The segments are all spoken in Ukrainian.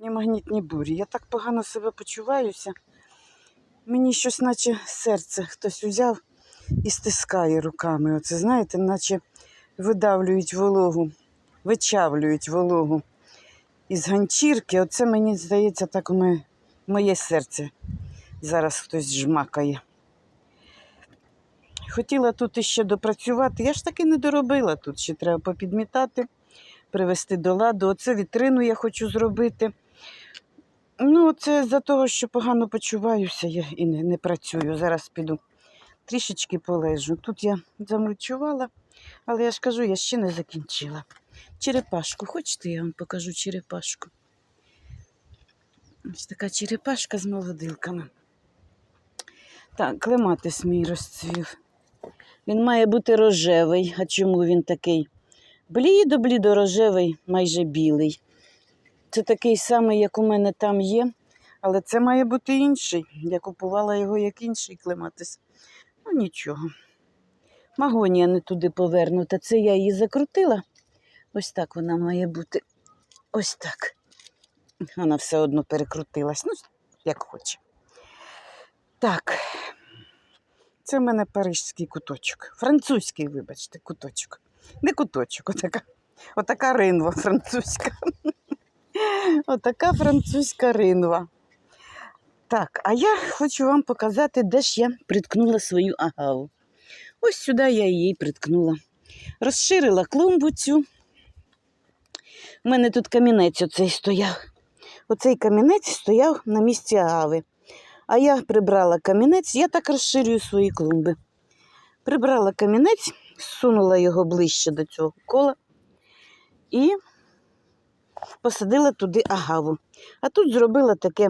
ні магнітні бурі. Я так погано себе почуваюся. Мені щось, наче серце хтось узяв і стискає руками. Оце, знаєте, наче видавлюють вологу, вичавлюють вологу із ганчірки. Оце мені здається, так моє, моє серце зараз хтось жмакає. Хотіла тут іще допрацювати. Я ж таки не доробила тут. Ще треба попідмітати, привести до ладу. Оце вітрину я хочу зробити. Ну, це за того, що погано почуваюся, я і не, не працюю. Зараз піду трішечки полежу. Тут я замульчувала, але я ж кажу, я ще не закінчила. Черепашку, хочете, я вам покажу черепашку? Ось така черепашка з молодилками. Так, клематис мій розцвів. Він має бути рожевий. А чому він такий? Блідо-блідо рожевий, майже білий. Це такий самий, як у мене там є, але це має бути інший. Я купувала його як інший клематис. Ну нічого. Магонія не туди повернута. Це я її закрутила. Ось так вона має бути. Ось так. Вона все одно перекрутилась. Ну, як хоче. Так. Це в мене парижський куточок. Французький, вибачте, куточок. Не куточок, отака, отака ринва французька. Отака французька ринва. Так, а я хочу вам показати, де ж я приткнула свою агаву. Ось сюди я її приткнула. Розширила клумбу цю. У мене тут камінець оцей стояв. Оцей камінець стояв на місці агави. А я прибрала камінець, я так розширюю свої клумби. Прибрала камінець, сунула його ближче до цього кола і посадила туди агаву. А тут зробила таке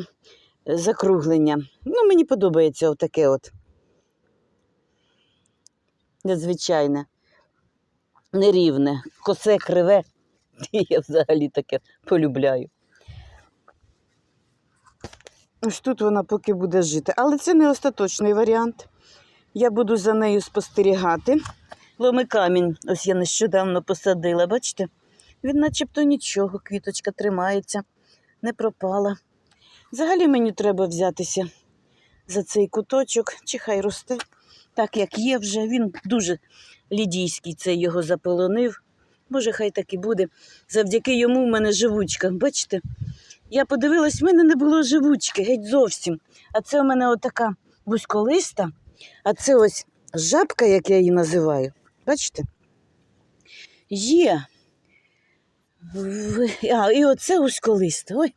е, закруглення. Ну, мені подобається отаке от. Незвичайне, нерівне, косе криве. Я взагалі таке полюбляю. Ось тут вона поки буде жити. Але це не остаточний варіант. Я буду за нею спостерігати. Ломикамінь, ось я нещодавно посадила, бачите? Він начебто нічого, квіточка тримається, не пропала. Взагалі мені треба взятися за цей куточок, чи хай росте, так як є вже. Він дуже лідійський, цей його заполонив. Може, хай так і буде. Завдяки йому в мене живучка. Бачите? Я подивилась, в мене не було живучки, геть зовсім. А це у мене отака вузьколиста, а це ось жабка, як я її називаю. Бачите? Є. В- А, і оце вузьколиста. Ой,